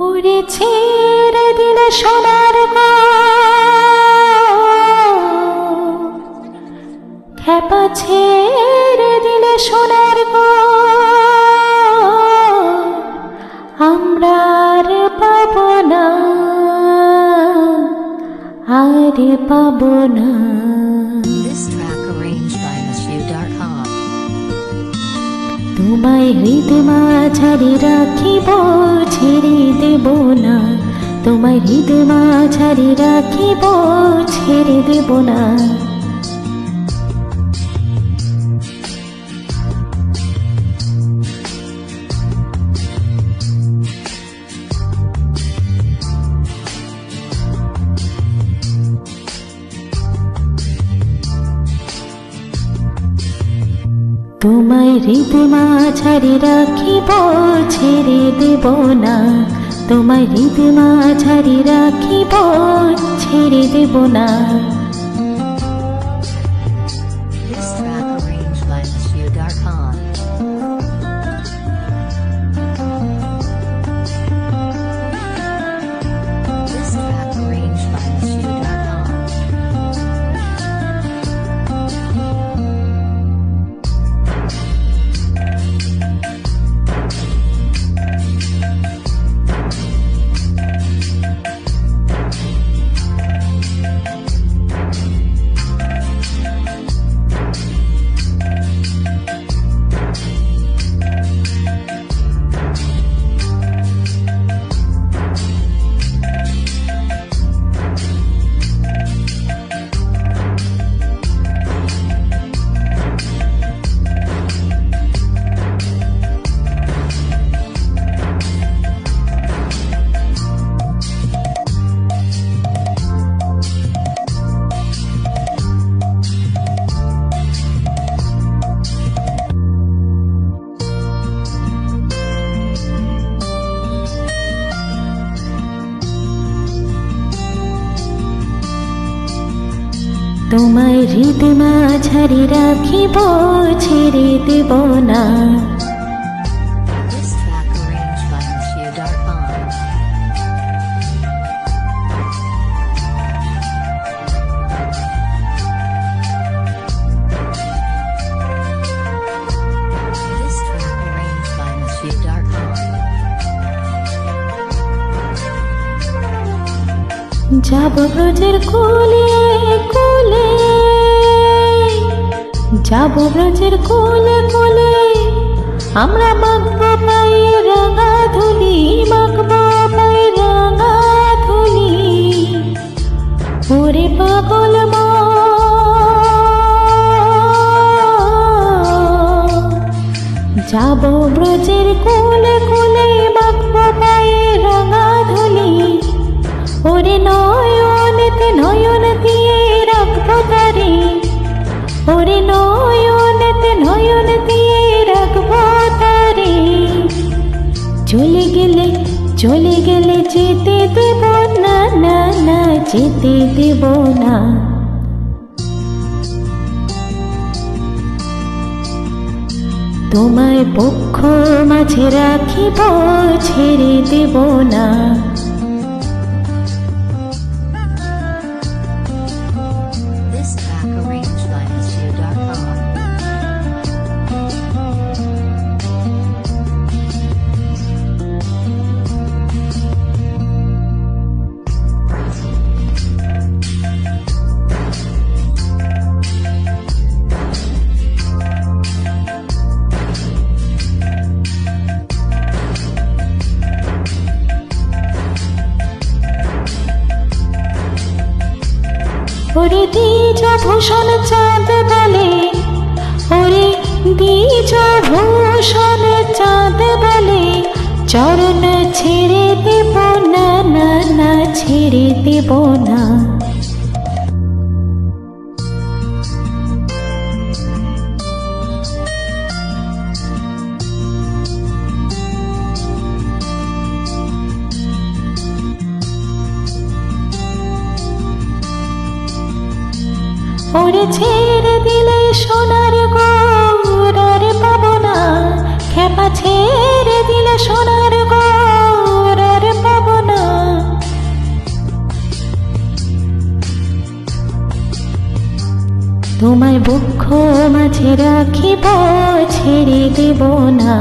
ওরে ছেড়ে দিলে সোনার গো খ্যাপা ছেড়ে দিলে সোনার আমরা আর পাব না, আর পাব না। তোমায় হৃদ মাঝারি রাখিব ছেড়ে দেব না। তোমায় হৃদ মাঝারি রাখিব ছেড়ে দেব না। তোমায় হৃদ ছাড়ি রাখিব ছেড়ে দেব না। তোমায় হৃদ মাঝারি রাখিব ছেড়ে দেব না। তোমায় হৃদ মাঝারি রাখিব ছেড়ে দেব না। যাব ব্রজের কোলে কোলে। যাব ব্রজের কোলে কোলে। আমরা মাখবো পায়ে রাঙা ধুলি মাখবো পায়ে রাঙা ধুলি। ওরে পাগল মন যাব ব্রজের কোলে কোলে। চলে গেলে যেতে দেব না না না, যেতে দেব না। তোমায় পক্ষ মাঝে রাখিব, ছেড়ে দেব না। ওরে দ্বিজ ভূষণ চাঁদ বলে, ওরে দ্বিজ ভূষণ চাঁদ বলে, চরণ ছেড়ে দেব না না না, ছেড়ে দেব না। ওরে ছেড়ে দিলে সোনার গৌর আর পাবো না খেপা ছেড়ে দিলে সোনার গৌর আর পাবো না তোমার বক্ষ মাঝে রাখিব, ছেড়ে দেব না।